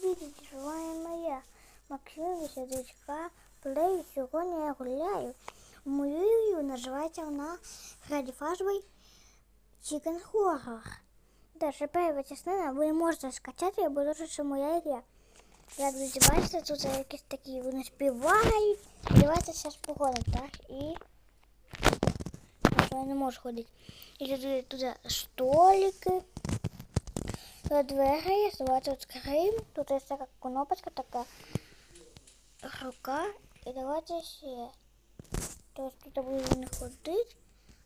Привіт, живая моя. Максим Вісядичка. Плей. Сьогодні я гуляю. Мою називається вона Фредді Фазбой Chicken Horror. Даже перша частина ви можете скачати, бо дуже що моя ігра. Як ви бачите, тут якісь такі вони співають. Давайте зараз походимо, так? І я не можу ходити. І туди, туди столики. Тут двері є, давайте відкриємо. Тут є така кнопочка, така рука. І давайте ще. Тобто тут буде не ходити.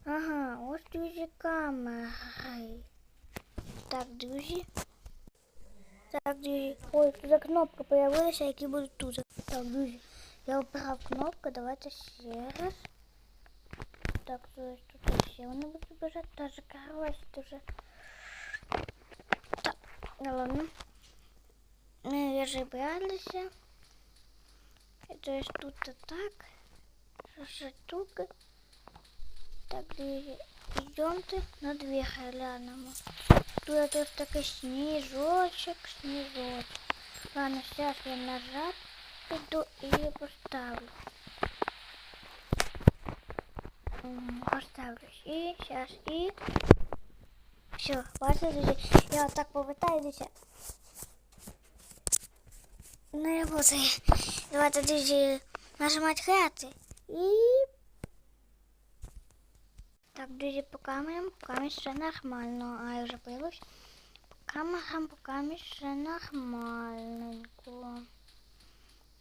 Ага, ось друзі камери. Так, друзі. Так, друзі. Ой, тут кнопка появилася, які будуть тут. Так, друзі. Я обрав кнопку, давайте ще раз. Так, то есть тут ще вони будуть бежати, даже короче, дуже. Так, ну ладно. Ми розібралися. То есть тут так. Що ще штука. Так, друзі, йдемте на дві глянемо. Тут тут такий сніжочок, сніжочок. Ладно, зараз я назад піду і поставлю. М, Поставлю. І зараз і. Все, бачите, друзі, я отак повертаюся. Не работає. Давайте, друзі, нажимати грати. І. Так, друзі, по камерам, по камерам все нормально. А я вже появилась. По камерам, по камерам все нормальненько.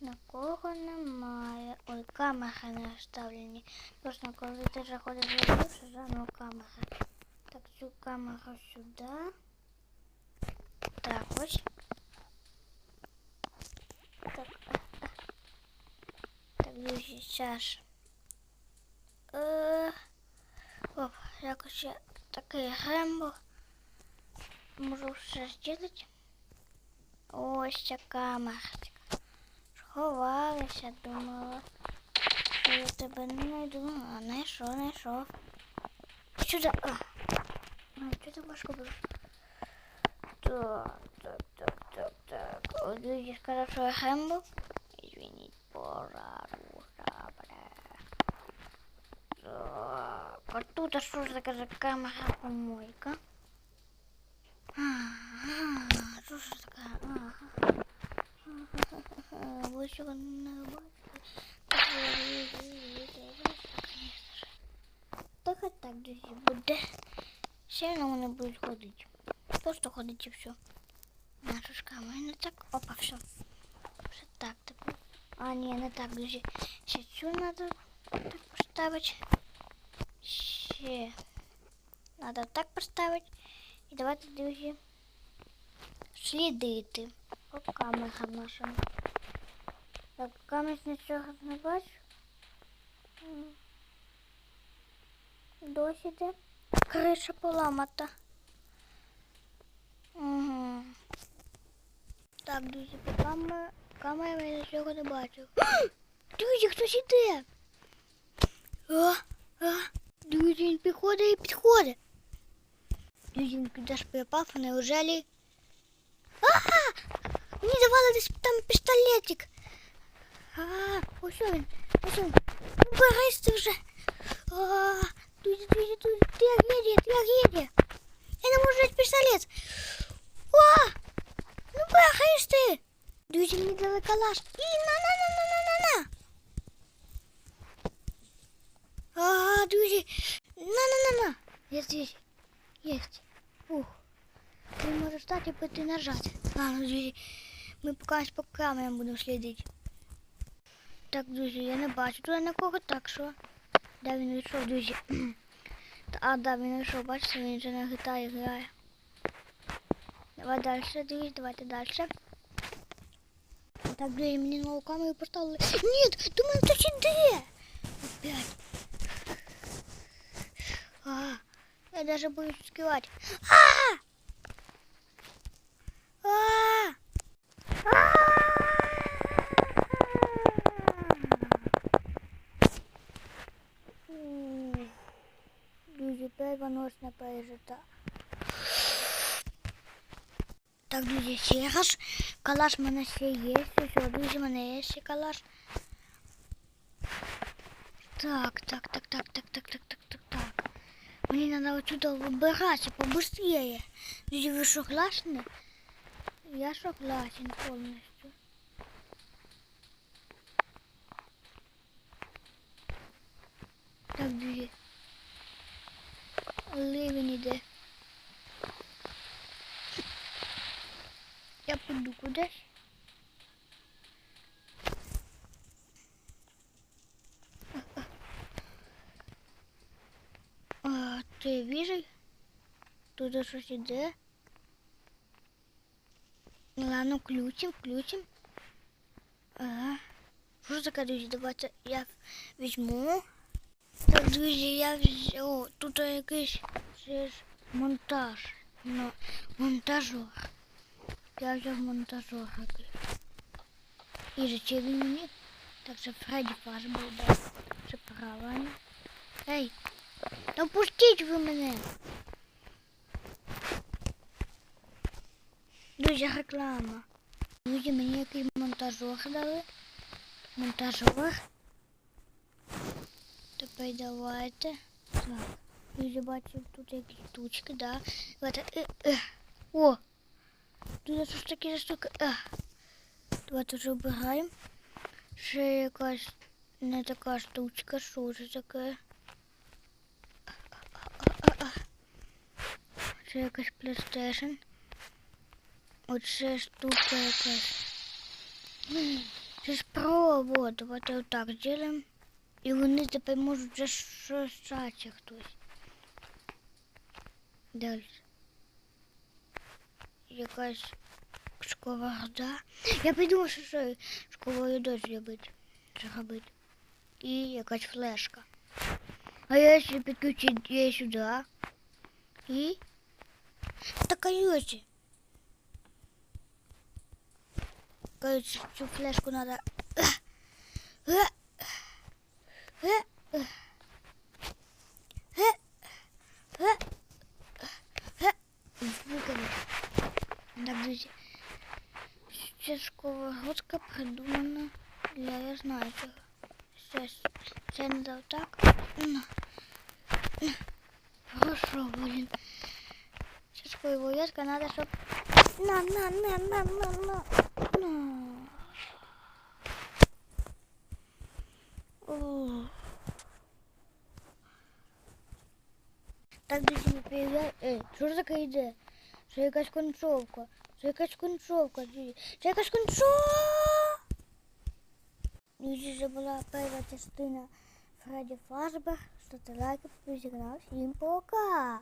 Нікого немає. Ой, камери не вставлені. Просто коли ти заходиш в відео, що заново камера. Цю камеру сюди. Так, ось. Так, а, а. так, друзі, зараз. Е, оп, якось я такий гембо. Можу все зробити. Ось ця камера. Ховалася, думала. Я тебе не знайду. А знайшов, знайшов. Сюди. А, а що так важко було? Так, так, так, так, так. Ой, люди сказали, що я Хембо. Извиніть, пожару, добре. Так, а тут а таке за камера помойка? Що ж таке? Ага. Ви чого не На вони будуть ходити. Просто ходить і все. Наша ж камера так. Опа, все. Все так тепер. А, ні, не так, друзі. Ще цю треба так поставити. Ще. Надо так поставити. І давайте, друзі, слідити по камерам нашим. Так, камер нічого не бачу. Досі де криша поламата. Угу. Так, друзі, по камер... камери я нічого не бачу. Друзі, хтось іде. А, а, друзі, він підходить і підходить. Друзі, він куди ж припав, а неужели... А! Мені давали десь там пістолетик. А, ось він, ось він. Ну, берись ти вже. А, друзі, друзі, друзі, ти як їде, ти як їде. Я не можу взяти пістолет. О, ну берись ти. Друзі, мені дали калаш. І на-на-на-на-на-на-на. Ага, друзі, на-на-на-на. Я здесь. Есть. Ух. Ти можеш стати і піти нажати. Ладно, друзі, ми поки по камерам будемо слідити. Так, друзі, я не бачу тут нікого, так що. Де він вийшов, друзі? Та- А, да, він вийшов, бачите, він вже на гітарі грає. Давай далі, друзі, давайте далі. Так, друзі, мені нову камеру поставили. Ні, до мене хтось іде! Опять. А, я даже боюсь скивать. А! А! Друзі, перва ночь не пережита. Так, друзі, ще раз. Калаш в мене ще є. Все, друзі, в мене є ще калаш. Так, так, так, так, так, так, так, так, так, так. Мені треба отсюда вибиратися побыстрее. Друзі, ви согласні? Я согласен повністю. Так, друзі. Ливень іде. Я піду кудись. А, ти віжий? Тут щось іде. Ладно, включим, включим. Ага. Ж таке, друзі? Давайте я візьму. Так, друзі, я взяв. Тут якийсь ще ж монтаж. Ну, монтажер. Я взяв монтажер якийсь. І зачем він мені? Так, це Фредді Фазбер, да. Це правильно. Ей, та пустіть ви мене. Друзі, реклама. Друзі, мені якийсь монтажер дали. Монтажер. Тепер давайте. Так. Друзі, бачив тут якісь штучки, да. Давайте. Е, е. О! Тут щось таке штуки. Е. Давайте вже обираємо. Ще якась не така штучка, що це таке? Це якась PlayStation. Оце штука якась. М, Це ж провод. Давайте отак зробимо. І вони тепер можуть вже шошачі хтось. Далі. Якась сковорода. Я придумав, що це сковороду зробити. Це робити. І якась флешка. А я ще підключу її сюди. І... Та короче. Короче, цю флешку надо... Звуками. Да, друзі. Чашкова грудка придумана для я знаю цього. Щось це не дав так. Ну, хорошо, блін. Чашкова грудка треба, щоб... На, на, на, на, на, на. на. Так, друзі, не перегляд... Ей, що ж таке йде? Це якась концовка. Це якась концовка, друзі. Це якась концовка. Друзі, це була перша частина Фредді Фазбер. Ставте лайки, підписуйтесь на канал. Всім пока!